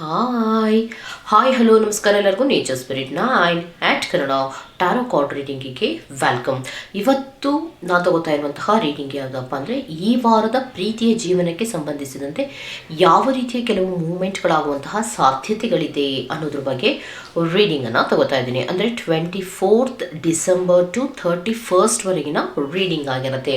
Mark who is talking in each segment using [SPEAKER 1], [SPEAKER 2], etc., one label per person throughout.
[SPEAKER 1] Hi hi hello ನಮಸ್ಕಾರ ಎಲ್ಲರಿಗೂ nature spirit nine at Kannada tarot card ರೀಡಿಂಗಿಗೆ welcome ಇವತ್ತು ನಾನು ತಗೋತಾ ಇರುವಂತಹ ರೀಡಿಂಗ್ ಯಾವುದಪ್ಪ ಅಂದರೆ ಈ ವಾರದ ಪ್ರೀತಿಯ ಜೀವನಕ್ಕೆ ಸಂಬಂಧಿಸಿದಂತೆ ಯಾವ ರೀತಿಯ ಕೆಲವು ಮೂಮೆಂಟ್ಗಳಾಗುವಂತಹ ಸಾಧ್ಯತೆಗಳಿದೆ ಅನ್ನೋದ್ರ ಬಗ್ಗೆ ರೀಡಿಂಗನ್ನು ತಗೋತಾ ಇದ್ದೀನಿ. ಅಂದರೆ twenty fourth December to thirty ಫಸ್ಟ್ವರೆಗಿನ reading ಆಗಿರುತ್ತೆ.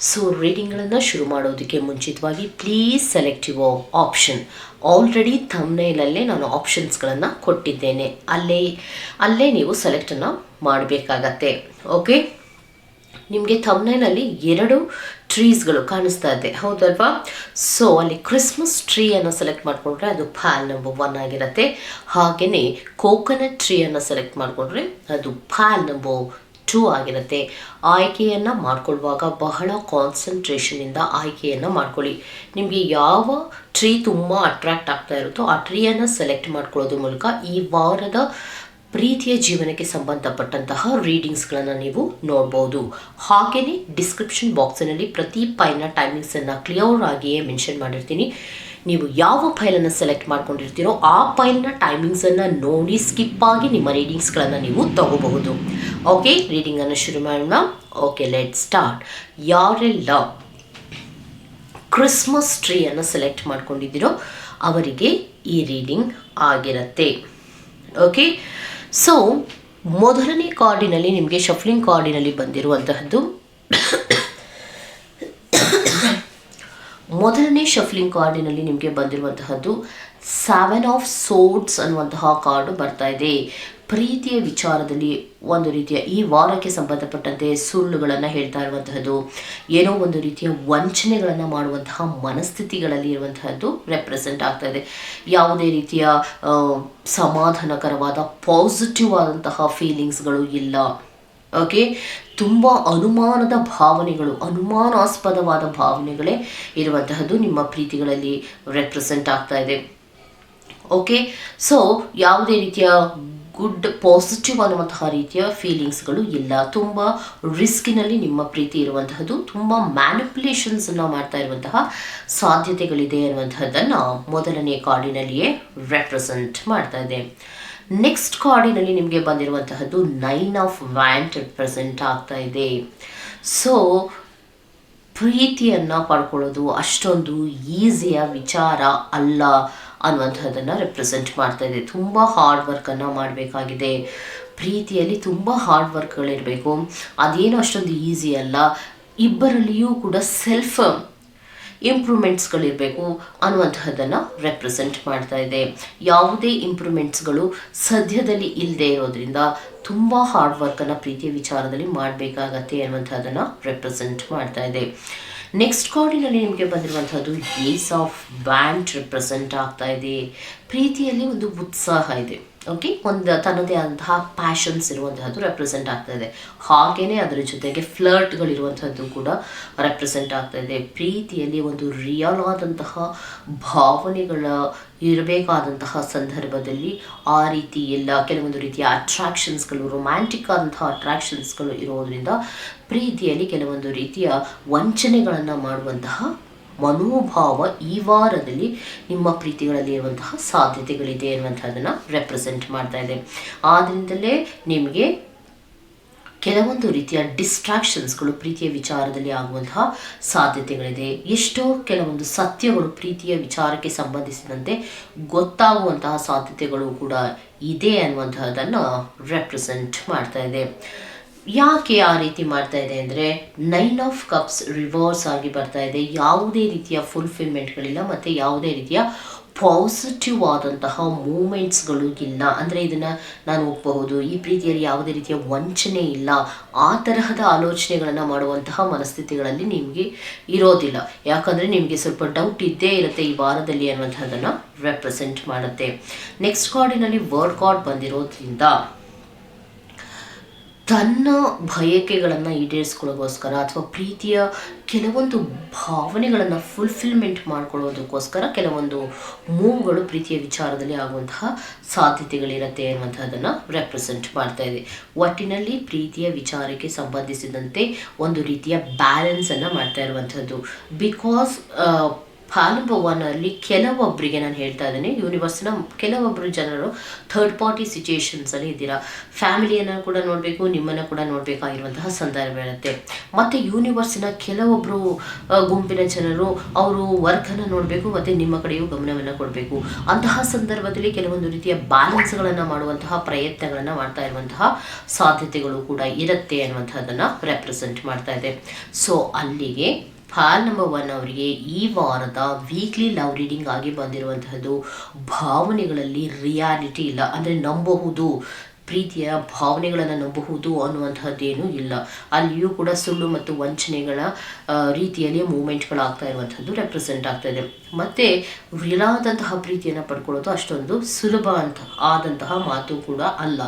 [SPEAKER 1] ಸೊ ರೀಡಿಂಗ್ಗಳನ್ನು ಶುರು ಮಾಡೋದಕ್ಕೆ ಮುಂಚಿತವಾಗಿ please select your option already ಥಮ್ನೈಲಲ್ಲೇ ನಾನು ಆಪ್ಷನ್ಸ್ಗಳನ್ನು ಕೊಟ್ಟಿದ್ದೇನೆ. ಅಲ್ಲೇ ಅಲ್ಲೇ ನೀವು ಸೆಲೆಕ್ಟನ್ನು ಮಾಡಬೇಕಾಗತ್ತೆ. ಓಕೆ ನಿಮಗೆ ಥಮ್ನೈಲಲ್ಲಿ ಎರಡು ಟ್ರೀಸ್ಗಳು ಕಾಣಿಸ್ತಾ ಇದೆ. ಹೌದಲ್ವಾ? ಸೊ ಅಲ್ಲಿ ಕ್ರಿಸ್ಮಸ್ ಟ್ರೀಯನ್ನು ಸೆಲೆಕ್ಟ್ ಮಾಡಿಕೊಂಡ್ರೆ ಅದು ಫ್ಯಾಲ್ ನಂಬರ್ ಒನ್ ಆಗಿರುತ್ತೆ. ಹಾಗೆಯೇ ಕೋಕೋನಟ್ ಟ್ರೀಯನ್ನು ಸೆಲೆಕ್ಟ್ ಮಾಡಿಕೊಂಡ್ರೆ ಅದು ಫ್ಯಾಲ್ ನಂಬರ್ ಟೂ ಆಗಿರುತ್ತೆ. ಆಯ್ಕೆಯನ್ನು ಮಾಡ್ಕೊಳ್ಳುವಾಗ ಬಹಳ ಕಾನ್ಸಂಟ್ರೇಷನಿಂದ ಆಯ್ಕೆಯನ್ನು ಮಾಡ್ಕೊಳ್ಳಿ. ನಿಮಗೆ ಯಾವ ಟ್ರೀ ತುಂಬ ಅಟ್ರಾಕ್ಟ್ ಆಗ್ತಾ ಇರುತ್ತೋ ಆ ಟ್ರೀಯನ್ನು ಸೆಲೆಕ್ಟ್ ಮಾಡ್ಕೊಳ್ಳೋದ್ರ ಮೂಲಕ ಈ ವಾರದ ಪ್ರೀತಿಯ ಜೀವನಕ್ಕೆ ಸಂಬಂಧಪಟ್ಟಂತಹ ರೀಡಿಂಗ್ಸ್ಗಳನ್ನು ನೀವು ನೋಡ್ಬೋದು. ಹಾಗೆಯೇ ಡಿಸ್ಕ್ರಿಪ್ಷನ್ ಬಾಕ್ಸಿನಲ್ಲಿ ಪ್ರತಿ ಪೈನ ಟೈಮಿಂಗ್ಸನ್ನು ಕ್ಲಿಯರ್ ಆಗಿಯೇ ಮೆನ್ಷನ್ ಮಾಡಿರ್ತೀನಿ. ನೀವು ಯಾವ ಫೈಲನ್ನು ಸೆಲೆಕ್ಟ್ ಮಾಡ್ಕೊಂಡಿರ್ತೀರೋ ಆ ಫೈಲ್ನ ಟೈಮಿಂಗ್ಸನ್ನು ನೋಡಿ ಸ್ಕಿಪ್ ಆಗಿ ನಿಮ್ಮ ರೀಡಿಂಗ್ಸ್ಗಳನ್ನು ನೀವು ತಗೋಬಹುದು. ಓಕೆ, ರೀಡಿಂಗನ್ನು ಶುರು ಮಾಡೋಣ. ಓಕೆ ಲೆಟ್ ಸ್ಟಾರ್ಟ್ ಯಾರೆಲ್ಲ ಕ್ರಿಸ್ಮಸ್ ಟ್ರೀಯನ್ನು ಸೆಲೆಕ್ಟ್ ಮಾಡ್ಕೊಂಡಿದ್ದೀರೋ ಅವರಿಗೆ ಈ ರೀಡಿಂಗ್ ಆಗಿರುತ್ತೆ. ಓಕೆ ಸೊ ಮೊದಲನೇ ಕಾರ್ಡಿನಲ್ಲಿ ನಿಮಗೆ ಶಫ್ಲಿಂಗ್ ಕಾರ್ಡಿನಲ್ಲಿ ಬಂದಿರುವಂತಹದ್ದು ಮೊದಲನೇ ಶಫ್ಲಿಂಗ್ ಕಾರ್ಡಿನಲ್ಲಿ ನಿಮಗೆ ಬಂದಿರುವಂತಹದ್ದು ಸೆವೆನ್ ಆಫ್ ಸೋಡ್ಸ್ ಅನ್ನುವಂತಹ ಕಾರ್ಡು ಬರ್ತಾ ಇದೆ. ಪ್ರೀತಿಯ ವಿಚಾರದಲ್ಲಿ ಒಂದು ರೀತಿಯ ಈ ವಾರಕ್ಕೆ ಸಂಬಂಧಪಟ್ಟಂತೆ ಸುಳ್ಳುಗಳನ್ನು ಹೇಳ್ತಾ ಇರುವಂತಹದ್ದು, ಏನೋ ಒಂದು ರೀತಿಯ ವಂಚನೆಗಳನ್ನು ಮಾಡುವಂತಹ ಮನಸ್ಥಿತಿಗಳಲ್ಲಿ ಇರುವಂತಹದ್ದು ರೆಪ್ರೆಸೆಂಟ್ ಆಗ್ತಾ ಇದೆ. ಯಾವುದೇ ರೀತಿಯ ಸಮಾಧಾನಕರವಾದ ಪಾಸಿಟಿವ್ ಆದಂತಹ ಫೀಲಿಂಗ್ಸ್ಗಳು ಇಲ್ಲ. ಓಕೆ? ತುಂಬ ಅನುಮಾನದ ಭಾವನೆಗಳು, ಅನುಮಾನಾಸ್ಪದವಾದ ಭಾವನೆಗಳೇ ಇರುವಂತಹದ್ದು ನಿಮ್ಮ ಪ್ರೀತಿಗಳಲ್ಲಿ ರೆಪ್ರೆಸೆಂಟ್ ಆಗ್ತಾ ಇದೆ. ಓಕೆ? ಸೊ ಯಾವುದೇ ರೀತಿಯ ಗುಡ್ ಪಾಸಿಟಿವ್ ಅನ್ನುವಂತಹ ರೀತಿಯ ಫೀಲಿಂಗ್ಸ್ಗಳು ಇಲ್ಲ. ತುಂಬ ರಿಸ್ಕಿನಲ್ಲಿ ನಿಮ್ಮ ಪ್ರೀತಿ ಇರುವಂತಹದ್ದು, ತುಂಬ ಮ್ಯಾನಿಪುಲೇಷನ್ಸನ್ನು ಮಾಡ್ತಾ ಇರುವಂತಹ ಸಾಧ್ಯತೆಗಳಿದೆ ಅನ್ನುವಂತಹದ್ದನ್ನು ಮೊದಲನೇ ಕಾರ್ಡಿನಲ್ಲಿಯೇ ರೆಪ್ರೆಸೆಂಟ್ ಮಾಡ್ತಾ ಇದೆ. ನೆಕ್ಸ್ಟ್ ಕಾರ್ಡಿನಲ್ಲಿ ನಿಮಗೆ ಬಂದಿರುವಂತಹದ್ದು ನೈನ್ ಆಫ್ ವ್ಯಾಂಟ್ ರೆಪ್ರೆಸೆಂಟ್ ಆಗ್ತಾ ಇದೆ. ಸೊ ಪ್ರೀತಿಯನ್ನು ಪಡ್ಕೊಳ್ಳೋದು ಅಷ್ಟೊಂದು ಈಸಿಯ ವಿಚಾರ ಅಲ್ಲ ಅನ್ನುವಂಥದ್ದನ್ನು ರೆಪ್ರೆಸೆಂಟ್ ಮಾಡ್ತಾ ಇದೆ. ತುಂಬ ಹಾರ್ಡ್ ವರ್ಕನ್ನು ಮಾಡಬೇಕಾಗಿದೆ. ಪ್ರೀತಿಯಲ್ಲಿ ತುಂಬ ಹಾರ್ಡ್ ವರ್ಕ್ಗಳಿರಬೇಕು ಅದೇನು ಅಷ್ಟೊಂದು ಈಸಿ ಅಲ್ಲ. ಇಬ್ಬರಲ್ಲಿಯೂ ಕೂಡ ಸೆಲ್ಫ್ ಇಂಪ್ರೂವ್ಮೆಂಟ್ಸ್ಗಳಿರಬೇಕು ಅನ್ನುವಂತಹದ್ದನ್ನು ರೆಪ್ರೆಸೆಂಟ್ ಮಾಡ್ತಾ ಇದೆ. ಯಾವುದೇ ಇಂಪ್ರೂವ್ಮೆಂಟ್ಸ್ಗಳು ಸದ್ಯದಲ್ಲಿ ಇಲ್ಲದೆ ಇರೋದ್ರಿಂದ ತುಂಬ ಹಾರ್ಡ್ ವರ್ಕನ್ನು ಪ್ರೀತಿಯ ವಿಚಾರದಲ್ಲಿ ಮಾಡಬೇಕಾಗತ್ತೆ ಅನ್ನುವಂಥದ್ದನ್ನು ರೆಪ್ರೆಸೆಂಟ್ ಮಾಡ್ತಾ ಇದೆ. ನೆಕ್ಸ್ಟ್ ಕಾರ್ಡಿನಲ್ಲಿ ನಿಮಗೆ ಬಂದಿರುವಂಥದ್ದು ಏಸ್ ಆಫ್ ಬ್ಯಾಂಡ್ ರೆಪ್ರೆಸೆಂಟ್ ಆಗ್ತಾ ಇದೆ. ಪ್ರೀತಿಯಲ್ಲಿ ಒಂದು ಉತ್ಸಾಹ ಇದೆ. ಓಕೆ? ಒಂದು ತನ್ನದೇ ಆದಂತಹ ಪ್ಯಾಷನ್ಸ್ ಇರುವಂತಹದ್ದು ರೆಪ್ರೆಸೆಂಟ್ ಆಗ್ತಾ ಇದೆ. ಹಾಗೆಯೇ ಅದರ ಜೊತೆಗೆ ಫ್ಲರ್ಟ್ಗಳಿರುವಂಥದ್ದು ಕೂಡ ರೆಪ್ರೆಸೆಂಟ್ ಆಗ್ತಾ ಇದೆ. ಪ್ರೀತಿಯಲ್ಲಿ ಒಂದು ರಿಯಲ್ ಆದಂತಹ ಭಾವನೆಗಳ ಇರಬೇಕಾದಂತಹ ಸಂದರ್ಭದಲ್ಲಿ ಆ ರೀತಿ ಎಲ್ಲ ಕೆಲವೊಂದು ರೀತಿಯ ಅಟ್ರಾಕ್ಷನ್ಸ್ಗಳು ರೊಮ್ಯಾಂಟಿಕ್ ಆದಂತಹ ಅಟ್ರಾಕ್ಷನ್ಸ್ಗಳು ಇರೋದ್ರಿಂದ ಪ್ರೀತಿಯಲ್ಲಿ ಕೆಲವೊಂದು ರೀತಿಯ ವಂಚನೆಗಳನ್ನು ಮಾಡುವಂತಹ ಮನೋಭಾವ ಈ ವಾರದಲ್ಲಿ ನಿಮ್ಮ ಪ್ರೀತಿಗಳಲ್ಲಿ ಇರುವಂತಹ ಸಾಧ್ಯತೆಗಳಿದೆ ಅನ್ನುವಂಥದ್ದನ್ನು ರೆಪ್ರೆಸೆಂಟ್ ಮಾಡ್ತಾ ಇದೆ. ಆದ್ದರಿಂದಲೇ ನಿಮಗೆ ಕೆಲವೊಂದು ರೀತಿಯ ಡಿಸ್ಟ್ರಾಕ್ಷನ್ಸ್ಗಳು ಪ್ರೀತಿಯ ವಿಚಾರದಲ್ಲಿ ಆಗುವಂತಹ ಸಾಧ್ಯತೆಗಳಿದೆ. ಎಷ್ಟೋ ಕೆಲವೊಂದು ಸತ್ಯಗಳು ಪ್ರೀತಿಯ ವಿಚಾರಕ್ಕೆ ಸಂಬಂಧಿಸಿದಂತೆ ಗೊತ್ತಾಗುವಂತಹ ಸಾಧ್ಯತೆಗಳು ಕೂಡ ಇದೆ ಅನ್ನುವಂತಹದನ್ನು ರೆಪ್ರೆಸೆಂಟ್ ಮಾಡ್ತಾ ಇದೆ. ಯಾಕೆ ಆ ರೀತಿ ಮಾಡ್ತಾ ಇದೆ ಅಂದರೆ ನೈನ್ ಆಫ್ ಕಪ್ಸ್ ರಿವರ್ಸ್ ಆಗಿ ಬರ್ತಾ ಇದೆ. ಯಾವುದೇ ರೀತಿಯ ಫುಲ್ಫಿಲ್ಮೆಂಟ್ಗಳಿಲ್ಲ ಮತ್ತು ಯಾವುದೇ ರೀತಿಯ ಪಾಸಿಟಿವ್ ಆದಂತಹ ಮೂಮೆಂಟ್ಸ್ಗಳು ಇಲ್ಲ. ಅಂದರೆ ಇದನ್ನು ನಾನು ಒಪ್ಪಬಹುದು. ಈ ಪ್ರೀತಿಯಲ್ಲಿ ಯಾವುದೇ ರೀತಿಯ ವಂಚನೆ ಇಲ್ಲ. ಆ ತರಹದ ಆಲೋಚನೆಗಳನ್ನು ಮಾಡುವಂತಹ ಮನಸ್ಥಿತಿಗಳಲ್ಲಿ ನಿಮಗೆ ಇರೋದಿಲ್ಲ. ಯಾಕಂದರೆ ನಿಮಗೆ ಸ್ವಲ್ಪ ಡೌಟ್ ಇದ್ದೇ ಇರುತ್ತೆ ಈ ವಾರದಲ್ಲಿ ಅನ್ನುವಂಥದ್ದನ್ನು ರೆಪ್ರೆಸೆಂಟ್ ಮಾಡುತ್ತೆ. ನೆಕ್ಸ್ಟ್ ಕಾರ್ಡಿನಲ್ಲಿ ವರ್ಡ್ ಕಾರ್ಡ್ ಬಂದಿರೋದ್ರಿಂದ ತನ್ನ ಬಯಕೆಗಳನ್ನು ಈಡೇರಿಸ್ಕೊಳ್ಳೋಗೋಸ್ಕರ ಅಥವಾ ಪ್ರೀತಿಯ ಕೆಲವೊಂದು ಭಾವನೆಗಳನ್ನು ಫುಲ್ಫಿಲ್ಮೆಂಟ್ ಮಾಡ್ಕೊಳ್ಳೋದಕ್ಕೋಸ್ಕರ ಕೆಲವೊಂದು ಮೂವ್ಗಳು ಪ್ರೀತಿಯ ವಿಚಾರದಲ್ಲಿ ಆಗುವಂತಹ ಸಾಧ್ಯತೆಗಳಿರುತ್ತೆ ಅನ್ನುವಂಥದ್ದನ್ನು ರೆಪ್ರೆಸೆಂಟ್ ಮಾಡ್ತಾ ಇದೆ. ಒಟ್ಟಿನಲ್ಲಿ ಪ್ರೀತಿಯ ವಿಚಾರಕ್ಕೆ ಸಂಬಂಧಿಸಿದಂತೆ ಒಂದು ರೀತಿಯ ಬ್ಯಾಲೆನ್ಸನ್ನು ಮಾಡ್ತಾ ಇರುವಂಥದ್ದು ಬಿಕಾಸ್ ಫಾಲುಭವನಲ್ಲಿ ಕೆಲವೊಬ್ಬರಿಗೆ ನಾನು ಹೇಳ್ತಾ ಇದ್ದೀನಿ, ಯೂನಿವರ್ಸ್ನ ಕೆಲವೊಬ್ಬರು ಜನರು ಥರ್ಡ್ ಪಾರ್ಟಿ ಸಿಚುಯೇಷನ್ಸಲ್ಲಿ ಇದ್ದೀರಾ. ಫ್ಯಾಮಿಲಿಯನ್ನು ಕೂಡ ನೋಡಬೇಕು, ನಿಮ್ಮನ್ನು ಕೂಡ ನೋಡಬೇಕಾಗಿರುವಂತಹ ಸಂದರ್ಭ ಇರುತ್ತೆ. ಮತ್ತು ಯೂನಿವರ್ಸಿನ ಕೆಲವೊಬ್ಬರು ಗುಂಪಿನ ಜನರು, ಅವರು ವರ್ಕನ್ನು ನೋಡಬೇಕು, ಮತ್ತು ನಿಮ್ಮ ಕಡೆಯೂ ಗಮನವನ್ನು ಕೊಡಬೇಕು. ಅಂತಹ ಸಂದರ್ಭದಲ್ಲಿ ಕೆಲವೊಂದು ರೀತಿಯ ಬ್ಯಾಲೆನ್ಸ್ಗಳನ್ನು ಮಾಡುವಂತಹ ಪ್ರಯತ್ನಗಳನ್ನು ಮಾಡ್ತಾ ಇರುವಂತಹ ಸಾಧ್ಯತೆಗಳು ಕೂಡ ಇರುತ್ತೆ ಅನ್ನುವಂಥದ್ದನ್ನು ರೆಪ್ರೆಸೆಂಟ್ ಮಾಡ್ತಾ ಇದೆ. ಸೊ ಅಲ್ಲಿಗೆ ಫಾಲ್ ನಂಬರ್ ಒನ್ ಅವರಿಗೆ ಈ ವಾರದ ವೀಕ್ಲಿ ಲವ್ ರೀಡಿಂಗ್ ಆಗಿ ಬಂದಿರುವಂತಹದ್ದು ಭಾವನೆಗಳಲ್ಲಿ ರಿಯಾಲಿಟಿ ಇಲ್ಲ. ಅಂದರೆ ನಂಬಬಹುದು. ಪ್ರೀತಿಯ ಭಾವನೆಗಳನ್ನು ನಂಬಬಹುದು ಅನ್ನುವಂಥದ್ದೇನೂ ಇಲ್ಲ. ಅಲ್ಲಿಯೂ ಕೂಡ ಸುಳ್ಳು ಮತ್ತು ವಂಚನೆಗಳ ರೀತಿಯಲ್ಲಿ ಮೂಮೆಂಟ್ಗಳಾಗ್ತಾ ಇರುವಂಥದ್ದು ರೆಪ್ರೆಸೆಂಟ್ ಆಗ್ತಾ ಇದೆ. ಮತ್ತು ವಿಲಾದಂತಹ ಪ್ರೀತಿಯನ್ನು ಪಡ್ಕೊಳ್ಳೋದು ಅಷ್ಟೊಂದು ಸುಲಭ ಅಂತ, ಆದಂತಹ ಮಾತು ಕೂಡ ಅಲ್ಲ.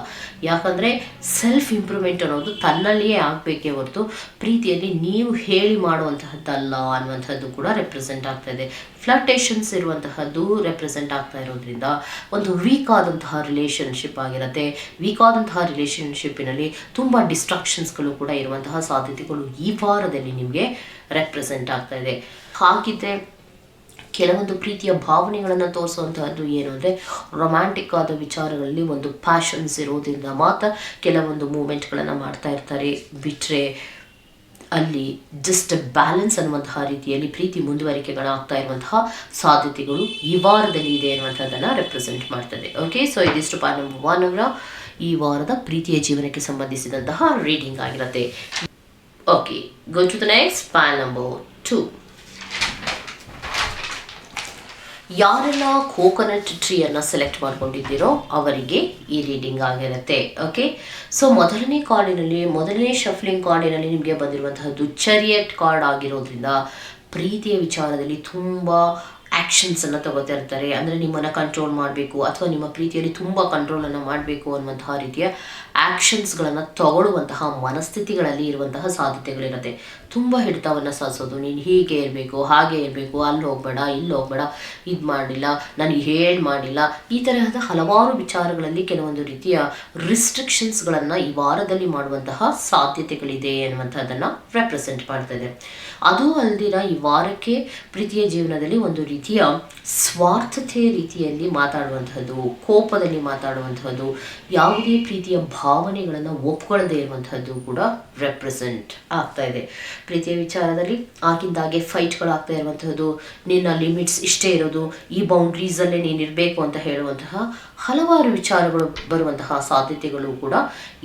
[SPEAKER 1] ಯಾಕಂದರೆ ಸೆಲ್ಫ್ ಇಂಪ್ರೂವ್ಮೆಂಟ್ ಅನ್ನೋದು ತನ್ನಲ್ಲಿಯೇ ಆಗಬೇಕೇ ಹೊರತು ಪ್ರೀತಿಯಲ್ಲಿ ನೀವು ಹೇಳಿ ಮಾಡುವಂತಹದ್ದಲ್ಲ ಅನ್ನುವಂಥದ್ದು ಕೂಡ ರೆಪ್ರೆಸೆಂಟ್ ಆಗ್ತಾ ಇದೆ. ಫ್ಲಟೇಷನ್ಸ್ ಇರುವಂತಹದ್ದು ರೆಪ್ರೆಸೆಂಟ್ ಆಗ್ತಾ ಇರೋದ್ರಿಂದ ಒಂದು ವೀಕ್ ಆದಂತಹ ರಿಲೇಷನ್ಶಿಪ್ ಆಗಿರುತ್ತೆ. ವೀಕ್ ಆದಂತಹ ರಿಲೇಷನ್ಶಿಪ್ಪಿನಲ್ಲಿ ತುಂಬ ಡಿಸ್ಟ್ರಾಕ್ಷನ್ಸ್ಗಳು ಕೂಡ ಇರುವಂತಹ ಸಾಧ್ಯತೆಗಳು ಈ ವಾರದಲ್ಲಿ ನಿಮಗೆ ರೆಪ್ರೆಸೆಂಟ್ ಆಗ್ತಾ ಇದೆ. ಹಾಗಿದ್ರೆ ಕೆಲವೊಂದು ಪ್ರೀತಿಯ ಭಾವನೆಗಳನ್ನು ತೋರಿಸುವಂತಹದ್ದು ಏನು ಅಂದರೆ ರೊಮ್ಯಾಂಟಿಕ್ ಆದ ವಿಚಾರಗಳಲ್ಲಿ ಒಂದು ಪ್ಯಾಷನ್ಸ್ ಇರೋದ್ರಿಂದ ಮಾತ್ರ ಕೆಲವೊಂದು ಮೂಮೆಂಟ್ಗಳನ್ನು ಮಾಡ್ತಾ ಇರ್ತಾರೆ. ಬಿಟ್ಟರೆ ಅಲ್ಲಿ ಜಸ್ಟ್ ಬ್ಯಾಲೆನ್ಸ್ ಅನ್ನುವಂತಹ ರೀತಿಯಲ್ಲಿ ಪ್ರೀತಿ ಮುಂದುವರಿಕೆಗಳಾಗ್ತಾ ಇರುವಂತಹ ಸಾಧ್ಯತೆಗಳು ಈ ವಾರದಲ್ಲಿ ಇದೆ ಅನ್ನುವಂಥದ್ದನ್ನು ರೆಪ್ರೆಸೆಂಟ್ ಮಾಡ್ತದೆ. ಓಕೆ ಸೊ ಇದಿಷ್ಟು ಪಾರ್ಟ್ ನಂಬರ್ ಒನ್ ಅವರ ಈ ವಾರದ ಪ್ರೀತಿಯ ಜೀವನಕ್ಕೆ ಸಂಬಂಧಿಸಿದಂತಹ ರೀಡಿಂಗ್ ಆಗಿರುತ್ತೆ. Okay go to the next point number two ಯಾರೆಲ್ಲ ಕೋಕೋನಟ್ ಟ್ರೀಯನ್ನು ಸೆಲೆಕ್ಟ್ ಮಾಡ್ಕೊಂಡಿದ್ದೀರೋ ಅವರಿಗೆ ಈ ರೀಡಿಂಗ್ ಆಗಿರುತ್ತೆ. ಓಕೆ ಸೊ ಮೊದಲನೇ ಕಾರ್ಡಿನಲ್ಲಿ ಮೊದಲನೇ ಶಫ್ಲಿಂಗ್ ಕಾರ್ಡಿನಲ್ಲಿ ನಿಮಗೆ ಬಂದಿರುವಂತಹದ್ದು ಚರಿಯಟ್ ಕಾರ್ಡ್ ಆಗಿರೋದ್ರಿಂದ, ಪ್ರೀತಿಯ ವಿಚಾರದಲ್ಲಿ ತುಂಬ ಆ್ಯಕ್ಷನ್ಸನ್ನು ತಗೋತಾ ಇರ್ತಾರೆ. ಅಂದರೆ ನಿಮ್ಮನ್ನು ಕಂಟ್ರೋಲ್ ಮಾಡಬೇಕು ಅಥವಾ ನಿಮ್ಮ ಪ್ರೀತಿಯಲ್ಲಿ ತುಂಬ ಕಂಟ್ರೋಲನ್ನು ಮಾಡಬೇಕು ಅನ್ನುವಂತಹ ರೀತಿಯ ಆ್ಯಕ್ಷನ್ಸ್ಗಳನ್ನು ತಗೊಳ್ಳುವಂತಹ ಮನಸ್ಥಿತಿಗಳಲ್ಲಿ ಇರುವಂತಹ ಸಾಧ್ಯತೆಗಳಿರುತ್ತೆ. ತುಂಬ ಹಿಡಿತವನ್ನು ಸಾಧಿಸೋದು. ನೀನು ಹೀಗೆ ಇರಬೇಕು, ಹಾಗೆ ಇರಬೇಕು, ಅಲ್ಲಿ ಹೋಗ್ಬೇಡ, ಇಲ್ಲಿ ಹೋಗ್ಬೇಡ, ಇದು ಮಾಡಿಲ್ಲ ನಾನು ಹೇಳಿ ಮಾಡಿಲ್ಲ. ಈ ತರಹದ ಹಲವಾರು ವಿಚಾರಗಳಲ್ಲಿ ಕೆಲವೊಂದು ರೀತಿಯ ರಿಸ್ಟ್ರಿಕ್ಷನ್ಸ್ಗಳನ್ನು ಈ ವಾರದಲ್ಲಿ ಮಾಡುವಂತಹ ಸಾಧ್ಯತೆಗಳಿದೆ ಅನ್ನುವಂಥದ್ದನ್ನು ರೆಪ್ರೆಸೆಂಟ್ ಮಾಡ್ತಾ ಇದೆ. ಅದು ಅಲ್ದಿರ ಈ ವಾರಕ್ಕೆ ಪ್ರೀತಿಯ ಜೀವನದಲ್ಲಿ ಒಂದು ರೀತಿಯ ಸ್ವಾರ್ಥತೆ ರೀತಿಯಲ್ಲಿ ಮಾತಾಡುವಂಥದ್ದು, ಕೋಪದಲ್ಲಿ ಮಾತಾಡುವಂಥದ್ದು, ಯಾವುದೇ ಪ್ರೀತಿಯ ಭಾವನೆಗಳನ್ನು ಒಪ್ಕೊಳ್ಳದೇ ಇರುವಂಥದ್ದು ಕೂಡ ರೆಪ್ರೆಸೆಂಟ್ ಆಗ್ತಾ ಇದೆ. ಪ್ರೀತಿಯ ವಿಚಾರದಲ್ಲಿ ಆಗಿಂದಾಗೆ ಫೈಟ್ಗಳಾಗ್ತಾ ಇರುವಂಥದ್ದು, ನಿನ್ನ ಲಿಮಿಟ್ಸ್ ಇಷ್ಟೇ ಇರೋದು, ಈ ಬೌಂಡ್ರೀಸಲ್ಲೇ ನೀನಿರಬೇಕು ಅಂತ ಹೇಳುವಂತಹ ಹಲವಾರು ವಿಚಾರಗಳು ಬರುವಂತಹ ಸಾಧ್ಯತೆಗಳು ಕೂಡ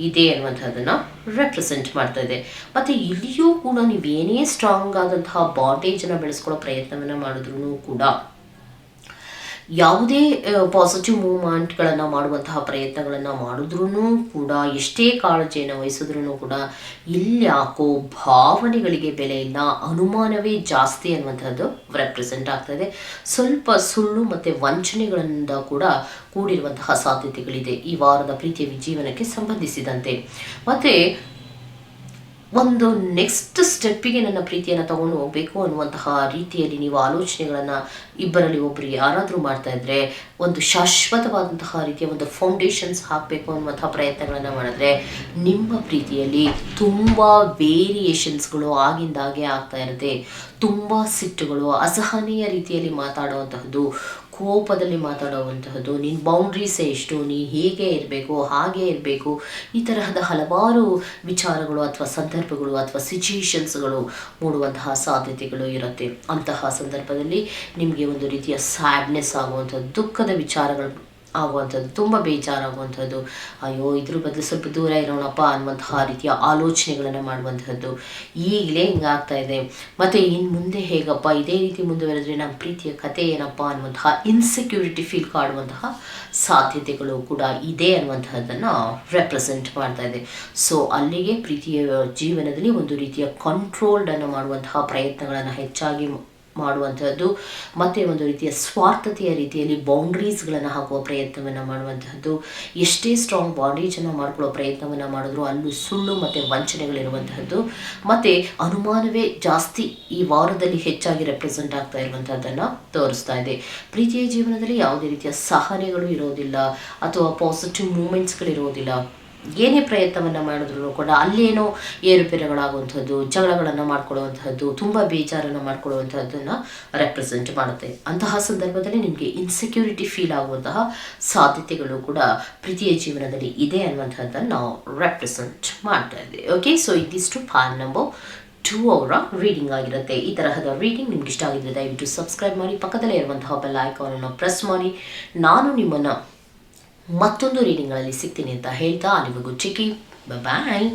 [SPEAKER 1] ಇದೆ ಅನ್ನುವಂಥದ್ದನ್ನು ರೆಪ್ರೆಸೆಂಟ್ ಮಾಡ್ತಾ ಇದೆ. ಮತ್ತು ಇಲ್ಲಿಯೂ ಕೂಡ ನೀವೇನೇ ಸ್ಟ್ರಾಂಗ್ ಆದಂತಹ ಬಾಂಡೇಜನ್ನು ಬೆಳೆಸ್ಕೊಳ್ಳೋ ಪ್ರಯತ್ನವನ್ನು ಮಾಡಿದ್ರೂ ಕೂಡ ಯಾವುದೇ ಪಾಸಿಟಿವ್ ಮೂವ್ಮೆಂಟ್ಗಳನ್ನು ಮಾಡುವಂತಹ ಪ್ರಯತ್ನಗಳನ್ನು ಮಾಡಿದ್ರೂ ಕೂಡ, ಎಷ್ಟೇ ಕಾಳಜಿಯನ್ನು ವಹಿಸಿದ್ರೂ ಕೂಡ ಇಲ್ಲಿ ಯಾಕೋ ಭಾವನೆಗಳಿಗೆ ಬೆಲೆ ಇಲ್ಲ ಅನುಮಾನವೇ ಜಾಸ್ತಿ ಅನ್ನುವಂಥದ್ದು ರೆಪ್ರೆಸೆಂಟ್ ಆಗ್ತದೆ. ಸ್ವಲ್ಪ ಸುಳ್ಳು ಮತ್ತು ವಂಚನೆಗಳಿಂದ ಕೂಡ ಕೂಡಿರುವಂತಹ ಸಾಧ್ಯತೆಗಳಿದೆ ಈ ವಾರದ ಪ್ರೀತಿಯ ಜೀವನಕ್ಕೆ ಸಂಬಂಧಿಸಿದಂತೆ. ಮತ್ತು ಒಂದು ನೆಕ್ಸ್ಟ್ ಸ್ಟೆಪ್ಪಿಗೆ ನನ್ನ ಪ್ರೀತಿಯನ್ನು ತಗೊಂಡು ಹೋಗಬೇಕು ಅನ್ನುವಂತಹ ರೀತಿಯಲ್ಲಿ ನೀವು ಆಲೋಚನೆಗಳನ್ನು ಇಬ್ಬರಲ್ಲಿ ಒಬ್ಬರು ಯಾರಾದರೂ ಮಾಡ್ತಾ ಇದ್ದರೆ ಒಂದು ಶಾಶ್ವತವಾದಂತಹ ರೀತಿಯ ಒಂದು ಫೌಂಡೇಶನ್ಸ್ ಹಾಕಬೇಕು ಅನ್ನುವಂತಹ ಪ್ರಯತ್ನಗಳನ್ನು ಮಾಡಿದ್ರೆ, ನಿಮ್ಮ ಪ್ರೀತಿಯಲ್ಲಿ ತುಂಬ ವೇರಿಯೇಷನ್ಸ್ಗಳು ಆಗಿಂದಾಗೆ ಆಗ್ತಾ ಇರುತ್ತೆ. ತುಂಬ ಸಿಟ್ಟುಗಳು, ಅಸಹನೀಯ ರೀತಿಯಲ್ಲಿ ಮಾತಾಡುವಂತಹದ್ದು ಕೋಪದಲ್ಲಿ ಮಾತಾಡುವಂತಹದ್ದು ನಿನ್ನ ಬೌಂಡ್ರೀಸೇ ಎಷ್ಟು ನೀನು ಹೀಗೆ ಇರಬೇಕು? ಹಾಗೆ ಇರಬೇಕು? ಈ ತರಹದ ಹಲವಾರು ವಿಚಾರಗಳು ಅಥವಾ ಸಂದರ್ಭಗಳು ಅಥವಾ ಸಿಚುಯೇಷನ್ಸ್ಗಳು ಮೂಡುವಂತಹ ಸಾಧ್ಯತೆಗಳು ಇರುತ್ತೆ. ಅಂತಹ ಸಂದರ್ಭದಲ್ಲಿ ನಿಮಗೆ ಒಂದು ರೀತಿಯ ಸ್ಯಾಡ್ನೆಸ್ ಆಗುವಂಥದ್ದು ದುಃಖದ ವಿಚಾರಗಳು ಆಗುವಂಥದ್ದು, ತುಂಬ ಬೇಜಾರಾಗುವಂಥದ್ದು. ಅಯ್ಯೋ, ಇದ್ರ ಬದಲು ಸ್ವಲ್ಪ ದೂರ ಇರೋಣಪ್ಪ ಅನ್ನುವಂತಹ ರೀತಿಯ ಆಲೋಚನೆಗಳನ್ನು ಮಾಡುವಂಥದ್ದು. ಈಗಲೇ ಹಿಂಗಾಗ್ತಾ ಇದೆ. ಮತ್ತು ಇನ್ನು ಮುಂದೆ ಹೇಗಪ್ಪ, ಇದೇ ರೀತಿ ಮುಂದುವರೆದ್ರೆ ನಮ್ಮ ಪ್ರೀತಿಯ ಕತೆ ಏನಪ್ಪ ಅನ್ನುವಂತಹ ಇನ್ಸೆಕ್ಯೂರಿಟಿ ಫೀಲ್ ಕಾಡುವಂತಹ ಸಾಧ್ಯತೆಗಳು ಕೂಡ ಇದೆ ಅನ್ನುವಂತಹದ್ದನ್ನು ರೆಪ್ರೆಸೆಂಟ್ ಮಾಡ್ತಾ ಇದೆ. ಸೊ ಅಲ್ಲಿಗೆ ಪ್ರೀತಿಯ ಜೀವನದಲ್ಲಿ ಒಂದು ರೀತಿಯ ಕಂಟ್ರೋಲ್ಡನ್ನು ಮಾಡುವಂತಹ ಪ್ರಯತ್ನಗಳನ್ನು ಹೆಚ್ಚಾಗಿ ಮಾಡುವಂತಹದ್ದು, ಮತ್ತೆ ಒಂದು ರೀತಿಯ ಸ್ವಾರ್ಥತೆಯ ರೀತಿಯಲ್ಲಿ ಬೌಂಡ್ರೀಸ್ಗಳನ್ನು ಹಾಕುವ ಪ್ರಯತ್ನವನ್ನು ಮಾಡುವಂತಹದ್ದು, ಎಷ್ಟೇ ಸ್ಟ್ರಾಂಗ್ ಬಾಂಡೇಜನ್ನು ಮಾಡಿಕೊಳ್ಳೋ ಪ್ರಯತ್ನವನ್ನು ಮಾಡಿದ್ರು ಅಲ್ಲೂ ಸುಳ್ಳು ಮತ್ತು ವಂಚನೆಗಳಿರುವಂತಹದ್ದು, ಮತ್ತು ಅನುಮಾನವೇ ಜಾಸ್ತಿ ಈ ವಾರದಲ್ಲಿ ಹೆಚ್ಚಾಗಿ ರೆಪ್ರೆಸೆಂಟ್ ಆಗ್ತಾ ಇರುವಂತಹದ್ದನ್ನು ತೋರಿಸ್ತಾ ಇದೆ. ಪ್ರೀತಿಯ ಜೀವನದಲ್ಲಿ ಯಾವುದೇ ರೀತಿಯ ಸಹನೆಗಳು ಇರೋದಿಲ್ಲ ಅಥವಾ ಪಾಸಿಟಿವ್ ಮೂಮೆಂಟ್ಸ್ಗಳಿರೋದಿಲ್ಲ ಏನೇ ಪ್ರಯತ್ನವನ್ನು ಮಾಡಿದ್ರು ಕೂಡ ಅಲ್ಲೇನೋ ಏರುಪೇರುಗಳಾಗುವಂಥದ್ದು ಜಗಳಗಳನ್ನು ಮಾಡ್ಕೊಳ್ಳುವಂತಹದ್ದು ತುಂಬ ಬೇಜಾರನ್ನು ಮಾಡ್ಕೊಳ್ಳುವಂಥದ್ದನ್ನು ರೆಪ್ರೆಸೆಂಟ್ ಮಾಡುತ್ತೆ. ಅಂತಹ ಸಂದರ್ಭದಲ್ಲಿ ನಿಮಗೆ ಇನ್ಸೆಕ್ಯೂರಿಟಿ ಫೀಲ್ ಆಗುವಂತಹ ಸಾಧ್ಯತೆಗಳು ಕೂಡ ಪ್ರೀತಿಯ ಜೀವನದಲ್ಲಿ ಇದೆ ಅನ್ನುವಂಥದ್ದನ್ನು ನಾವು ರೆಪ್ರೆಸೆಂಟ್ ಮಾಡ್ತಾ ಇದ್ದೀವಿ ಓಕೆ ಸೊ ಇದಿಷ್ಟು ಫಾರ್ ನಂಬರ್ ಟೂ ಅವರ ರೀಡಿಂಗ್ ಆಗಿರುತ್ತೆ. ಈ ತರಹದ ರೀಡಿಂಗ್ ನಿಮ್ಗೆ ಇಷ್ಟ ಆಗಿದ್ರೆ ದಯವಿಟ್ಟು ಸಬ್ಸ್ಕ್ರೈಬ್ ಮಾಡಿ. ಪಕ್ಕದಲ್ಲೇ ಇರುವಂತಹ ಬೆಲ್ ಐಕಾನನ್ನು ಪ್ರೆಸ್ ಮಾಡಿ. ನಾನು ನಿಮ್ಮನ್ನು ಮತ್ತೊಂದು ರೀಡಿಂಗ್ಗಳಲ್ಲಿ ಸಿಗ್ತೀನಿ ಅಂತ ಹೇಳ್ತಾ ಅಲ್ಲಿವರೆಗೂ ಚಿಕ್ಕಿ. ಬಾಯ್